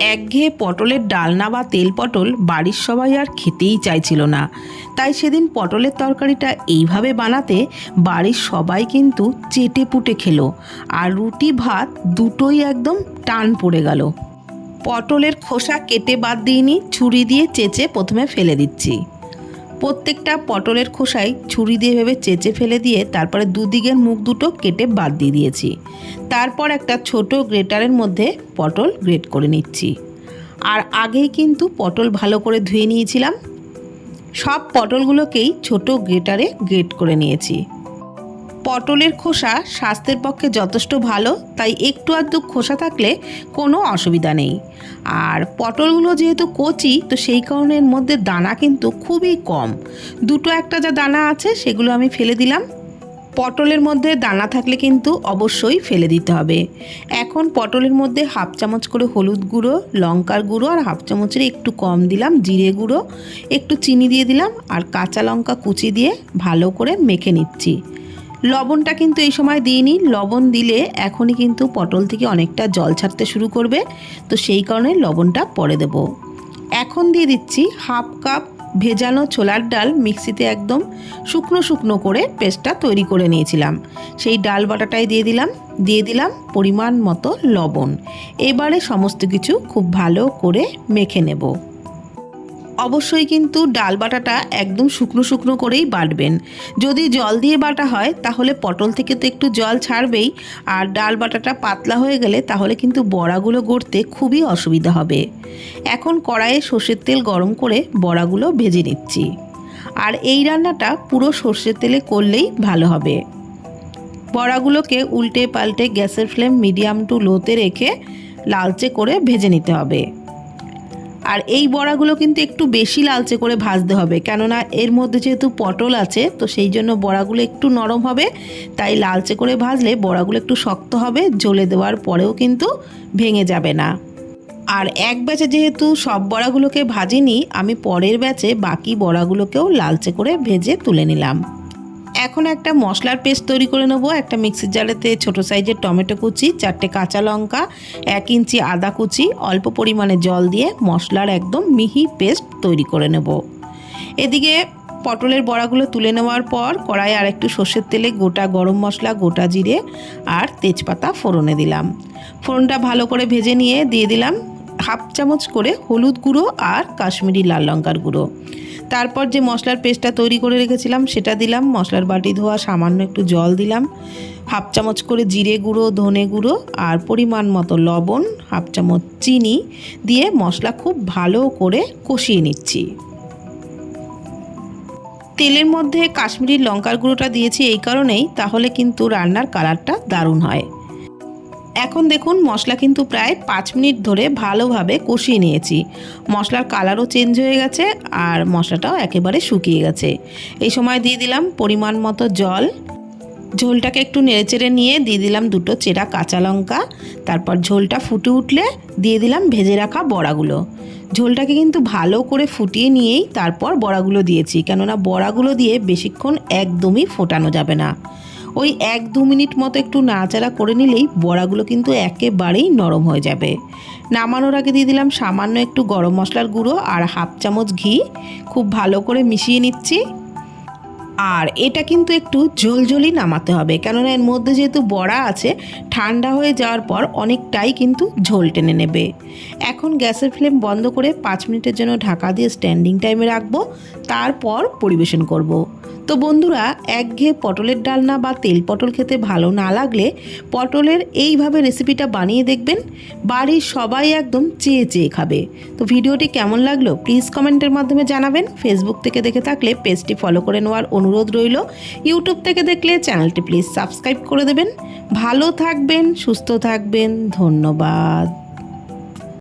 একঘেয়ে পটলের ডালনা বা তেল পটল বাড়ির সবাই আর খেতেই চাইছিল না। তাই সেদিন পটলের তরকারিটা এইভাবে বানাতে বাড়ির সবাই কিন্তু চেটে পুটে খেলো আর রুটি, ভাত দুটোই একদম টান পড়ে গেল। পটলের খোসা কেটে বাদ দিইনি ছুরি দিয়ে চেঁচে প্রথমে ফেলে দিচ্ছি। প্রত্যেকটা পটলের খোসায় ছুরি দিয়ে ভেবে চেঁচে ফেলে দিয়ে তারপরে দুদিকের মুখ দুটো কেটে বাদ দিয়ে দিয়েছি। তারপর একটা ছোট গ্রেটারের মধ্যে পটল গ্রেট করে নিচ্ছি। আর আগেই কিন্তু পটল ভালো করে ধুয়ে নিয়েছিলাম। সব পটলগুলোকেই ছোট গ্রেটারে গ্রেট করে নিয়েছি। পটলের খোসা স্বাস্থ্যের পক্ষে যথেষ্ট ভালো, তাই একটু আধটু খোসা থাকলে কোনো অসুবিধা নেই। আর পটলগুলো যেহেতু কচি, তো সেই কারণে এর মধ্যে দানা কিন্তু খুবই কম। দুটো একটা যা দানা আছে, সেগুলো আমি ফেলে দিলাম। পটলের মধ্যে দানা থাকলে কিন্তু অবশ্যই ফেলে দিতে হবে। এখন পটলের মধ্যে হাফ চামচ করে হলুদ গুঁড়ো, লঙ্কার গুঁড়ো আর হাফ চামচের একটু কম দিলাম, জিরে গুঁড়ো। একটু চিনি দিয়ে দিলাম আর কাঁচা লঙ্কা কুচি দিয়ে ভালো করে মেখে নিচ্ছি। লবণটা কিন্তু এই সময় দিইনি। লবণ দিলে এখনই কিন্তু পটল থেকে অনেকটা জল ছাড়তে শুরু করবে। তো সেই কারণে লবণটা পরে দেব। এখন দিয়ে দিচ্ছি হাফ কাপ ভেজানো ছোলার ডাল মিক্সিতে একদম শুকনো শুকনো করে পেস্টটা তৈরি করে নিয়েছিলাম। সেই ডাল বাটাটাই দিয়ে দিলাম। দিয়ে দিলাম পরিমাণ মতো লবণ। এবারে সমস্ত কিছু খুব ভালো করে মেখে নেব। অবশ্যই কিন্তু ডাল বাটাটা একদম শুকনো শুকনো করেই বাটবেন। যদি জল দিয়ে বাটা হয়, তাহলে পটল থেকে তো একটু জল ছাড়বেই, আর ডাল বাটাটা পাতলা হয়ে গেলে তাহলে কিন্তু বড়াগুলো গড়তে খুবই অসুবিধা হবে। এখন কড়াইয়ে সর্ষের তেল গরম করে বড়াগুলো ভেজে নিচ্ছি। আর এই রান্নাটা পুরো সর্ষের তেলে করলেই ভালো হবে। বড়াগুলোকে উল্টে পাল্টে গ্যাসের ফ্লেম মিডিয়াম টু লোতে রেখে লালচে করে ভেজে নিতে হবে। আর এই বড়াগুলো কিন্তু একটু বেশি লালচে করে ভাজতে হবে। কেননা এর মধ্যে যেহেতু পটল আছে, তো সেই জন্য বড়াগুলো একটু নরম হবে। তাই লালচে করে ভাজলে বড়াগুলো একটু শক্ত হবে, জ্বলে দেওয়ার পরেও কিন্তু ভেঙে যাবে না। আর এক ব্যাচে যেহেতু সব বড়াগুলোকে ভাজিনি, আমি পরের ব্যাচে বাকি বড়াগুলোকেও লালচে করে ভেজে তুলে নিলাম। এখন একটা মশলার পেস্ট তৈরি করে নেব। একটা মিক্সির জালেতে ছোট সাইজের টমেটো কুচি, চারটে কাঁচা লঙ্কা, এক ইঞ্চি আদা কুচি, অল্প পরিমাণে জল দিয়ে মশলার একদম মিহি পেস্ট তৈরি করে নেব। এদিকে পটলের বড়াগুলো তুলে নেওয়ার পর কড়াইয়ে আর একটু সর্ষের তেলে গোটা গরম মশলা, গোটা জিরে আর তেজপাতা ফোড়নে দিলাম। ফোড়নটা ভালো করে ভেজে নিয়ে দিয়ে দিলাম হাফ চামচ করে হলুদ গুঁড়ো আর কাশ্মীরি লাল লঙ্কার গুঁড়ো। তারপর যে মশলার পেস্টটা তৈরি করে রেখেছিলাম, সেটা দিলাম। মশলার বাটি ধোয়া, সামান্য একটু জল দিলাম। হাফ চামচ করে জিরে গুঁড়ো, ধনে গুঁড়ো আর পরিমাণ মতো লবণ, হাফ চামচ চিনি দিয়ে মশলা খুব ভালো করে কষিয়ে নিচ্ছি। তেলের মধ্যে কাশ্মীরি লঙ্কার গুঁড়োটা দিয়েছি এই কারণেই, তাহলে কিন্তু রান্নার কালারটা দারুণ হয়। এখন দেখুন মশলা কিন্তু প্রায় পাঁচ মিনিট ধরে ভালোভাবে কষিয়ে নিয়েছি। মশলার কালারও চেঞ্জ হয়ে গেছে আর মশলাটাও একেবারে শুকিয়ে গেছে। এই সময় দিয়ে দিলাম পরিমাণ মতো জল। ঝোলটাকে একটু নেড়েচেড়ে নিয়ে দিয়ে দিলাম দুটো চেরা কাঁচা লঙ্কা। তারপর ঝোলটা ফুটে উঠলে দিয়ে দিলাম ভেজে রাখা বড়াগুলো। ঝোলটাকে কিন্তু ভালো করে ফুটিয়ে নিয়েই তারপর বড়াগুলো দিয়েছি। কেননা বড়াগুলো দিয়ে বেশিক্ষণ একদমই ফোটানো যাবে না। ওই এক দু মিনিট মতো একটু নাড়াচাড়া করে নিলেই বড়াগুলো কিন্তু একেবারেই নরম হয়ে যাবে। নামানোর আগে দিয়ে দিলাম সামান্য একটু গরম মশলার গুঁড়ো আর হাফ চামচ ঘি। খুব ভালো করে মিশিয়ে নিচ্ছি। আর এটা কিন্তু একটু ঝোলঝোলই নামাতে হবে। কেননা এর মধ্যে যেহেতু বড়া আছে, ঠান্ডা হয়ে যাওয়ার পর অনেকটাই কিন্তু ঝোল টেনে নেবে। এখন গ্যাসের ফ্লেম বন্ধ করে পাঁচ মিনিটের জন্য ঢাকা দিয়ে স্ট্যান্ডিং টাইমে রাখব, তারপর পরিবেশন করব। তো বন্ধুরা একঘেয়ে পটলের ডালনা বা তেল পটল খেতে ভালো না লাগলে পটলের এইভাবে রেসিপিটা বানিয়ে দেখবেন, বাড়ির সবাই একদম চেয়ে চেয়ে খাবে। তো ভিডিওটি কেমন লাগল, প্লিজ কমেন্টের মাধ্যমে জানাবেন। ফেসবুক থেকে দেখে থাকলে পেজটি ফলো করে নেওয়ার অনুরোধ রইল। ইউটিউব থেকে দেখলে চ্যানেলটি প্লিজ সাবস্ক্রাইব করে দেবেন। ভালো থাকবেন, সুস্থ থাকবেন। ধন্যবাদ।